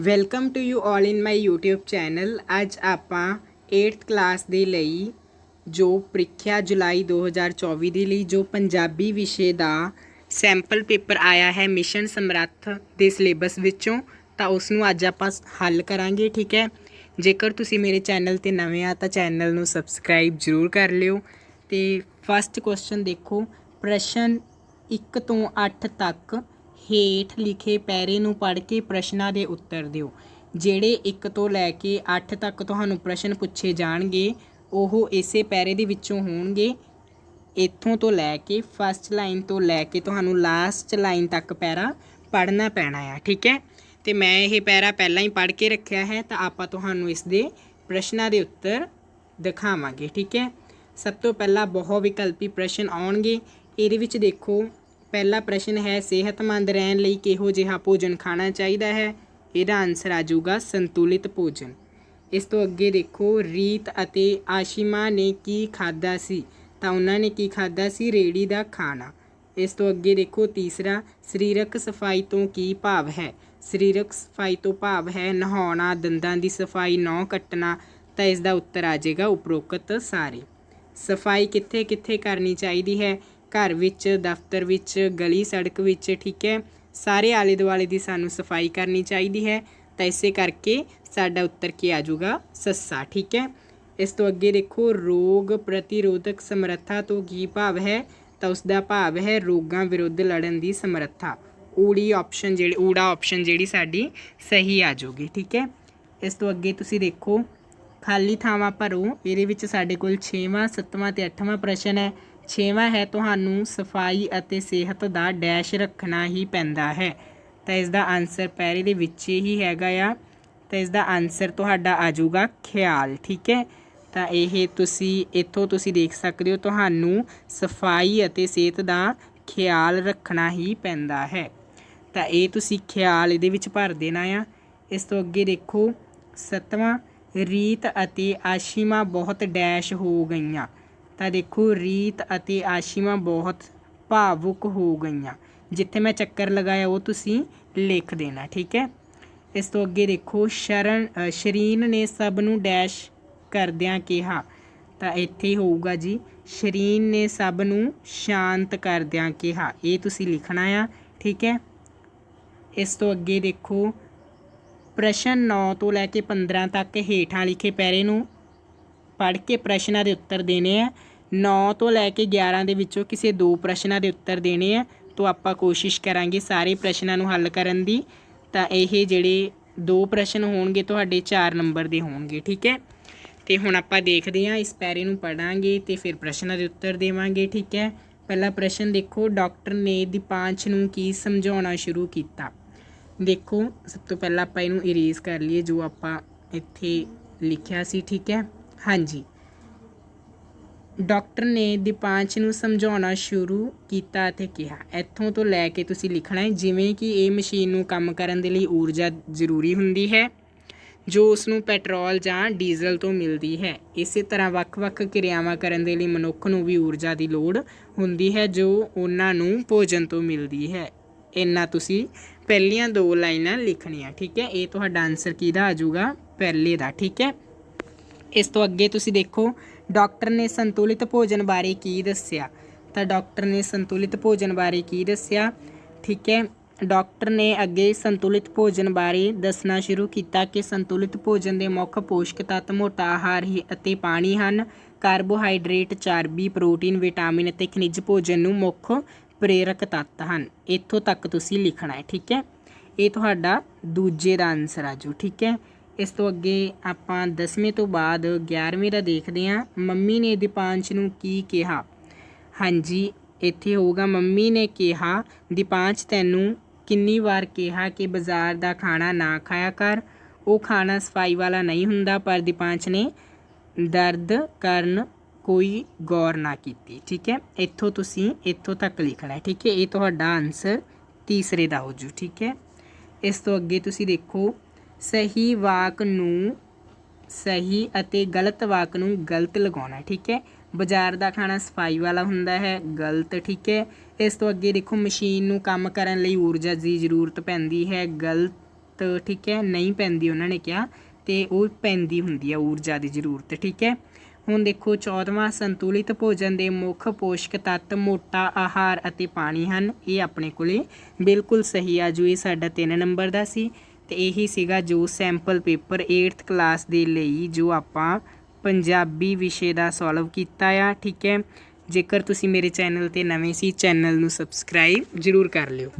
Welcome to you all in my YouTube channel ਅੱਜ ਆਪਾਂ 8th class ਦੇ ਲਈ ਜੋ ਪ੍ਰੀਖਿਆ ਜੁਲਾਈ 2024 ਦੇ ਲਈ ਜੋ ਪੰਜਾਬੀ ਵਿਸ਼ੇ ਦਾ ਸੈਂਪਲ ਪੇਪਰ ਆਇਆ ਹੈ ਮਿਸ਼ਨ ਸਮਰੱਥ ਦੇ ਸਿਲੇਬਸ ਵਿੱਚੋਂ, ਤਾਂ ਉਸ ਨੂੰ ਅੱਜ ਆਪਾਂ ਹੱਲ ਕਰਾਂਗੇ, ਠੀਕ ਹੈ? ਜੇਕਰ ਤੁਸੀਂ ਮੇਰੇ ਚੈਨਲ ਤੇ ਨਵੇਂ ਆ, ਤਾਂ ਚੈਨਲ ਨੂੰ ਸਬਸਕ੍ਰਾਈਬ ਜ਼ਰੂਰ ਕਰ ਲਿਓ। ਤੇ ਫਸਟ ਕੁਐਸਚਨ ਦੇਖੋ, ਪ੍ਰਸ਼ਨ 1 ਤੋਂ 8 ਤੱਕ ਹੇਠ ਲਿਖੇ ਪੈਰੇ ਨੂੰ ਪੜ੍ਹ ਕੇ ਪ੍ਰਸ਼ਨਾਂ ਦੇ ਉੱਤਰ ਦਿਓ। ਜਿਹੜੇ 1 ਤੋਂ ਲੈ ਕੇ 8 ਤੱਕ ਤੁਹਾਨੂੰ ਪ੍ਰਸ਼ਨ ਪੁੱਛੇ ਜਾਣਗੇ, ਉਹ ਇਸੇ ਪੈਰੇ ਦੇ ਵਿੱਚੋਂ ਹੋਣਗੇ। ਇੱਥੋਂ ਤੋਂ ਲੈ ਕੇ ਫਸਟ ਲਾਈਨ ਤੋਂ ਲੈ ਕੇ ਤੁਹਾਨੂੰ ਲਾਸਟ ਲਾਈਨ ਤੱਕ ਪੈਰਾ ਪੜ੍ਹਨਾ ਪੈਣਾ ਆ, ਠੀਕ ਹੈ? ਤੇ ਮੈਂ ਇਹ ਪੈਰਾ ਪਹਿਲਾਂ ਹੀ ਪੜ੍ਹ ਕੇ ਰੱਖਿਆ ਹੈ, ਤਾਂ ਆਪਾਂ ਤੁਹਾਨੂੰ ਇਸ ਦੇ ਪ੍ਰਸ਼ਨਾਂ ਦੇ ਉੱਤਰ ਦਿਖਾਵਾਂਗੇ, ਠੀਕ ਹੈ? ਸਭ ਤੋਂ ਪਹਿਲਾਂ ਬਹੁ ਵਿਕਲਪੀ ਪ੍ਰਸ਼ਨ ਆਉਣਗੇ। ਇਹਦੇ ਵਿੱਚ ਦੇਖੋ ਪਹਿਲਾ ਪ੍ਰਸ਼ਨ ਹੈ, ਸਿਹਤਮੰਦ ਰਹਿਣ ਲਈ ਕਿਹੋ ਜਿਹਾ ਭੋਜਨ ਖਾਣਾ ਚਾਹੀਦਾ ਹੈ? ਇਹਦਾ ਆਨਸਰ ਆ ਜਾਊਗਾ, ਸੰਤੁਲਿਤ ਭੋਜਨ। ਇਸ ਤੋਂ ਅੱਗੇ ਦੇਖੋ, ਰੀਤ ਅਤੇ ਆਸ਼ਿਮਾ ਨੇ ਕੀ ਖਾਦਾ ਸੀ? ਤਾਂ ਉਹਨਾਂ ਨੇ ਕੀ ਖਾਦਾ ਸੀ? ਰੇੜੀ ਦਾ ਖਾਣਾ। ਇਸ ਤੋਂ ਅੱਗੇ ਦੇਖੋ, ਤੀਸਰਾ, ਸਰੀਰਕ ਸਫ਼ਾਈ ਤੋਂ ਕੀ ਭਾਵ ਹੈ? ਸਰੀਰਕ ਸਫ਼ਾਈ ਤੋਂ ਭਾਵ ਹੈ, ਨਹਾਉਣਾ, ਦੰਦਾਂ ਦੀ ਸਫ਼ਾਈ, ਨਹੁੰ ਕੱਟਣਾ। ਤਾਂ ਇਸ ਦਾ ਉੱਤਰ ਆ ਜਾਏਗਾ ਉਪਰੋਕਤ ਸਾਰੇ। ਸਫ਼ਾਈ ਕਿੱਥੇ ਕਿੱਥੇ ਕਰਨੀ ਚਾਹੀਦੀ ਹੈ? ਘਰ ਵਿੱਚ, ਦਫ਼ਤਰ ਵਿੱਚ, ਗਲੀ ਸੜਕ ਵਿੱਚ, ਠੀਕ ਹੈ? ਸਾਰੇ ਆਲੇ ਦੁਆਲੇ ਦੀ ਸਾਨੂੰ ਸਫ਼ਾਈ ਕਰਨੀ ਚਾਹੀਦੀ ਹੈ। ਤਾਂ ਇਸੇ ਕਰਕੇ ਸਾਡਾ ਉੱਤਰ ਕੀ ਆ ਜਾਊਗਾ ਸੱਸਾ, ਠੀਕ ਹੈ? ਇਸ ਤੋਂ ਅੱਗੇ ਦੇਖੋ, ਰੋਗ ਪ੍ਰਤੀਰੋਧਕ ਸਮਰੱਥਾ ਤੋਂ ਕੀ ਭਾਵ ਹੈ? ਤਾਂ ਉਸ ਦਾ ਭਾਵ ਹੈ ਰੋਗਾਂ ਵਿਰੁੱਧ ਲੜਨ ਦੀ ਸਮਰੱਥਾ। ਊੜੀ ਆਪਸ਼ਨ ਜਿਹੜੀ, ਊੜਾ ਆਪਸ਼ਨ ਜਿਹੜੀ ਸਾਡੀ ਸਹੀ ਆ ਜਾਊਗੀ, ਠੀਕ ਹੈ? ਇਸ ਤੋਂ ਅੱਗੇ ਤੁਸੀਂ ਦੇਖੋ, ਖਾਲੀ ਥਾਵਾਂ ਭਰੋ, ਇਹਦੇ ਵਿੱਚ ਸਾਡੇ ਕੋਲ 6ਵਾਂ 7ਵਾਂ ਤੇ 8ਵਾਂ ਪ੍ਰਸ਼ਨ ਹੈ। ਛੇਵਾਂ ਹੈ, ਤੁਹਾਨੂੰ ਸਫ਼ਾਈ ਅਤੇ ਸਿਹਤ ਦਾ ਡੈਸ਼ ਰੱਖਣਾ ਹੀ ਪੈਂਦਾ ਹੈ। ਤਾਂ ਇਸ ਦਾ ਆਨਸਰ ਪੈਰੇ ਦੇ ਵਿੱਚ ਹੀ ਹੈਗਾ ਆ। ਤਾਂ ਇਸ ਦਾ ਆਨਸਰ ਤੁਹਾਡਾ ਆ ਜਾਊਗਾ ਖਿਆਲ, ਠੀਕ ਹੈ? ਤਾਂ ਇਹ ਤੁਸੀਂ, ਇੱਥੋਂ ਤੁਸੀਂ ਦੇਖ ਸਕਦੇ ਹੋ, ਤੁਹਾਨੂੰ ਸਫ਼ਾਈ ਅਤੇ ਸਿਹਤ ਦਾ ਖਿਆਲ ਰੱਖਣਾ ਹੀ ਪੈਂਦਾ ਹੈ। ਤਾਂ ਇਹ ਤੁਸੀਂ ਖਿਆਲ ਇਹਦੇ ਵਿੱਚ ਭਰ ਦੇਣਾ ਆ। ਇਸ ਤੋਂ ਅੱਗੇ ਦੇਖੋ, ਸੱਤਵਾਂ, ਰੀਤ ਅਤੇ ਆਸ਼ੀਮਾ ਬਹੁਤ ਡੈਸ਼ ਹੋ ਗਈਆਂ। ਤਾਂ ਦੇਖੋ, ਰੀਤ ਅਤੇ ਆਸ਼ੀਮਾ ਬਹੁਤ ਭਾਵੁਕ ਹੋ ਗਈਆਂ। ਜਿੱਥੇ ਮੈਂ ਚੱਕਰ ਲਗਾਇਆ, ਉਹ ਤੁਸੀਂ ਲਿਖ ਦੇਣਾ, ਠੀਕ ਹੈ? ਇਸ ਤੋਂ ਅੱਗੇ ਦੇਖੋ, ਸ਼ਰਨ ਸ਼ਰੀਨ ਨੇ ਸਭ ਨੂੰ ਡੈਸ਼ ਕਰਦਿਆਂ ਕਿਹਾ, ਤਾਂ ਇੱਥੇ ਹੋਊਗਾ ਜੀ। ਸ਼ਰੀਨ ਨੇ ਸਭ ਨੂੰ ਸ਼ਾਂਤ ਕਰਦਿਆਂ ਕਿਹਾ, ਇਹ ਤੁਸੀਂ ਲਿਖਣਾ ਆ, ਠੀਕ ਹੈ? ਇਸ ਤੋਂ ਅੱਗੇ ਦੇਖੋ, ਪ੍ਰਸ਼ਨ 9 ਤੋਂ ਲੈ ਕੇ 15 ਤੱਕ ਹੇਠਾਂ ਲਿਖੇ ਪੈਰੇ ਨੂੰ ਪੜ੍ਹ ਕੇ ਪ੍ਰਸ਼ਨਾਂ ਦੇ ਉੱਤਰ ਦੇਣੇ ਆ। 9 ਤੋਂ ਲੈ ਕੇ 11 ਦੇ ਵਿੱਚੋਂ ਕਿਸੇ ਦੋ ਪ੍ਰਸ਼ਨਾਂ ਦੇ ਉੱਤਰ ਦੇਣੇ ਆ। ਤੋਂ ਆਪਾਂ ਕੋਸ਼ਿਸ਼ ਕਰਾਂਗੇ ਸਾਰੇ ਪ੍ਰਸ਼ਨਾਂ ਨੂੰ ਹੱਲ ਕਰਨ ਦੀ। ਤਾਂ ਇਹ ਜਿਹੜੇ ਦੋ ਪ੍ਰਸ਼ਨ ਹੋਣਗੇ, ਤੁਹਾਡੇ 4 ਨੰਬਰ ਦੇ ਹੋਣਗੇ, ਠੀਕ ਹੈ? ਤੇ ਹੁਣ ਆਪਾਂ ਦੇਖਦੇ ਹਾਂ, ਇਸ ਪੈਰੇ ਨੂੰ ਪੜਾਂਗੇ ਤੇ ਫਿਰ ਪ੍ਰਸ਼ਨਾਂ ਦੇ ਉੱਤਰ ਦੇਵਾਂਗੇ, ਠੀਕ ਹੈ? ਪਹਿਲਾ ਪ੍ਰਸ਼ਨ ਦੇਖੋ, ਡਾਕਟਰ ਨੇ ਦੀਪਾਂਛ ਨੂੰ ਕੀ ਸਮਝਾਉਣਾ ਸ਼ੁਰੂ ਕੀਤਾ? ਦੇਖੋ, ਸਭ ਤੋਂ ਪਹਿਲਾਂ ਆਪਾਂ ਇਹਨੂੰ ਇਰੇਜ਼ ਕਰ ਲਈਏ, ਜੋ ਆਪਾਂ ਇੱਥੇ ਲਿਖਿਆ ਸੀ, ਠੀਕ ਹੈ? ਹਾਂਜੀ। ਡਾਕਟਰ ਨੇ ਦੀਪਾਂਸ਼ ਨੂੰ ਸਮਝਾਉਣਾ ਸ਼ੁਰੂ ਕੀਤਾ ਅਤੇ ਕਿਹਾ, ਇੱਥੋਂ ਤੋਂ ਲੈ ਕੇ ਤੁਸੀਂ ਲਿਖਣਾ ਹੈ, ਜਿਵੇਂ ਕਿ ਇਹ ਮਸ਼ੀਨ ਨੂੰ ਕੰਮ ਕਰਨ ਦੇ ਲਈ ਊਰਜਾ ਜ਼ਰੂਰੀ ਹੁੰਦੀ ਹੈ, ਜੋ ਉਸ ਨੂੰ ਪੈਟਰੋਲ ਜਾਂ ਡੀਜ਼ਲ ਤੋਂ ਮਿਲਦੀ ਹੈ। ਇਸੇ ਤਰ੍ਹਾਂ ਵੱਖ-ਵੱਖ ਕਿਰਿਆਵਾਂ ਕਰਨ ਦੇ ਲਈ ਮਨੁੱਖ ਨੂੰ ਵੀ ਊਰਜਾ ਦੀ ਲੋੜ ਹੁੰਦੀ ਹੈ, ਜੋ ਉਹਨਾਂ ਨੂੰ ਭੋਜਨ ਤੋਂ ਮਿਲਦੀ ਹੈ। ਇੰਨਾ ਤੁਸੀਂ ਪਹਿਲੀਆਂ ਦੋ ਲਾਈਨਾਂ ਲਿਖਣੀਆਂ, ਠੀਕ ਹੈ? ਇਹ ਤੁਹਾਡਾ ਆਨਸਰ ਕਿਹਦਾ ਆ ਜਾਊਗਾ? ਪਹਿਲੇ ਦਾ, ਠੀਕ ਹੈ? ਇਸ ਤੋਂ ਅੱਗੇ ਤੁਸੀਂ ਦੇਖੋ, ਡਾਕਟਰ ਨੇ ਸੰਤੁਲਿਤ ਭੋਜਨ ਬਾਰੇ ਕੀ ਦੱਸਿਆ? ਤਾਂ ਡਾਕਟਰ ਨੇ ਸੰਤੁਲਿਤ ਭੋਜਨ ਬਾਰੇ ਕੀ ਦੱਸਿਆ? ਠੀਕ ਹੈ, ਡਾਕਟਰ ਨੇ ਅੱਗੇ ਸੰਤੁਲਿਤ ਭੋਜਨ ਬਾਰੇ ਦੱਸਣਾ ਸ਼ੁਰੂ ਕੀਤਾ ਕਿ ਸੰਤੁਲਿਤ ਭੋਜਨ ਦੇ ਮੁੱਖ ਪੋਸ਼ਕ ਤੱਤ ਮੋਟਾ ਆਹਾਰ ਹੀ ਅਤੇ ਪਾਣੀ ਹਨ। ਕਾਰਬੋਹਾਈਡਰੇਟ, ਚਰਬੀ, ਪ੍ਰੋਟੀਨ, ਵਿਟਾਮਿਨ ਅਤੇ ਖਣਿਜ ਭੋਜਨ ਨੂੰ ਮੁੱਖ ਪ੍ਰੇਰਕ ਤੱਤ ਹਨ। ਇੱਥੋਂ ਤੱਕ ਤੁਸੀਂ ਲਿਖਣਾ ਹੈ, ਠੀਕ ਹੈ? ਇਹ ਤੁਹਾਡਾ ਦੂਜੇ ਦਾ ਆਨਸਰ ਆ ਜੂ ਠੀਕ ਹੈ? ਇਸ ਤੋਂ ਅੱਗੇ ਆਪਾਂ 10ਵੇਂ ਤੋਂ ਬਾਅਦ 11ਵੇਂ ਦਾ ਦੇਖਦੇ ਹਾਂ। ਮੰਮੀ ਨੇ ਦੀਪਾਂਸ਼ ਨੂੰ ਕੀ ਕਿਹਾ? ਹਾਂਜੀ, ਇੱਥੇ ਹੋਊਗਾ, ਮੰਮੀ ਨੇ ਕਿਹਾ, ਦੀਪਾਂਸ਼ ਤੈਨੂੰ ਕਿੰਨੀ ਵਾਰ ਕਿਹਾ ਕਿ ਬਾਜ਼ਾਰ ਦਾ ਖਾਣਾ ਨਾ ਖਾਇਆ ਕਰ। ਉਹ ਖਾਣਾ ਸਫ਼ਾਈ ਵਾਲਾ ਨਹੀਂ ਹੁੰਦਾ, ਪਰ ਦੀਪਾਂਸ਼ ਨੇ ਦਰਦ ਕਰਨ ਕੋਈ ਗੌਰ ਨਾ ਕੀਤੀ, ਠੀਕ ਹੈ? ਇੱਥੋਂ ਤੁਸੀਂ ਇੱਥੋਂ ਤੱਕ ਲਿਖਣਾ ਹੈ ਠੀਕ ਹੈ? ਇਹ ਤੁਹਾਡਾ ਆਨਸਰ ਤੀਸਰੇ ਦਾ ਹੋ ਜੂ, ਠੀਕ ਹੈ? ਇਸ ਤੋਂ ਅੱਗੇ ਤੁਸੀਂ ਦੇਖੋ ਸਹੀ ਵਾਕ ਨੂੰ ਸਹੀ ਅਤੇ ਗਲਤ ਵਾਕ ਨੂੰ ਗਲਤ ਲਗਾਉਣਾ, ਠੀਕ ਹੈ? ਬਾਜ਼ਾਰ ਦਾ ਖਾਣਾ ਸਫ਼ਾਈ ਵਾਲਾ ਹੁੰਦਾ ਹੈ, ਗਲਤ, ਠੀਕ ਹੈ? ਇਸ ਤੋਂ ਅੱਗੇ ਦੇਖੋ, ਮਸ਼ੀਨ ਨੂੰ ਕੰਮ ਕਰਨ ਲਈ ਊਰਜਾ ਦੀ ਜ਼ਰੂਰਤ ਪੈਂਦੀ ਹੈ, ਗਲਤ, ਠੀਕ ਹੈ? ਨਹੀਂ ਪੈਂਦੀ, ਉਹਨਾਂ ਨੇ ਕਿਹਾ, ਤੇ ਉਹ ਪੈਂਦੀ ਹੁੰਦੀ ਹੈ ਊਰਜਾ ਦੀ ਜ਼ਰੂਰਤ, ਠੀਕ ਹੈ? ਹੁਣ ਦੇਖੋ 14ਵਾਂ ਸੰਤੁਲਿਤ ਭੋਜਨ ਦੇ ਮੁੱਖ ਪੋਸ਼ਕ ਤੱਤ ਮੋਟਾ ਆਹਾਰ ਅਤੇ ਪਾਣੀ ਹਨ, ਇਹ ਆਪਣੇ ਕੋਲੇ ਬਿਲਕੁਲ ਸਹੀ ਆ ਜੋ ਇਹ ਸਾਡਾ 3 ਨੰਬਰ ਦਾ ਸੀ। ਤੇ ਇਹੀ ਸੀਗਾ ਜੋ ਸੈਂਪਲ ਪੇਪਰ 8th ਕਲਾਸ ਦੇ ਲਈ ਜੋ ਆਪਾਂ ਪੰਜਾਬੀ ਵਿਸ਼ੇ ਦਾ ਸੋਲਵ ਕੀਤਾ ਆ, ਠੀਕ ਹੈ? ਜੇਕਰ ਤੁਸੀਂ ਮੇਰੇ ਚੈਨਲ ਤੇ ਨਵੇਂ ਸੀ ਚੈਨਲ ਨੂੰ ਸਬਸਕ੍ਰਾਈਬ ਜ਼ਰੂਰ ਕਰ ਲਿਓ।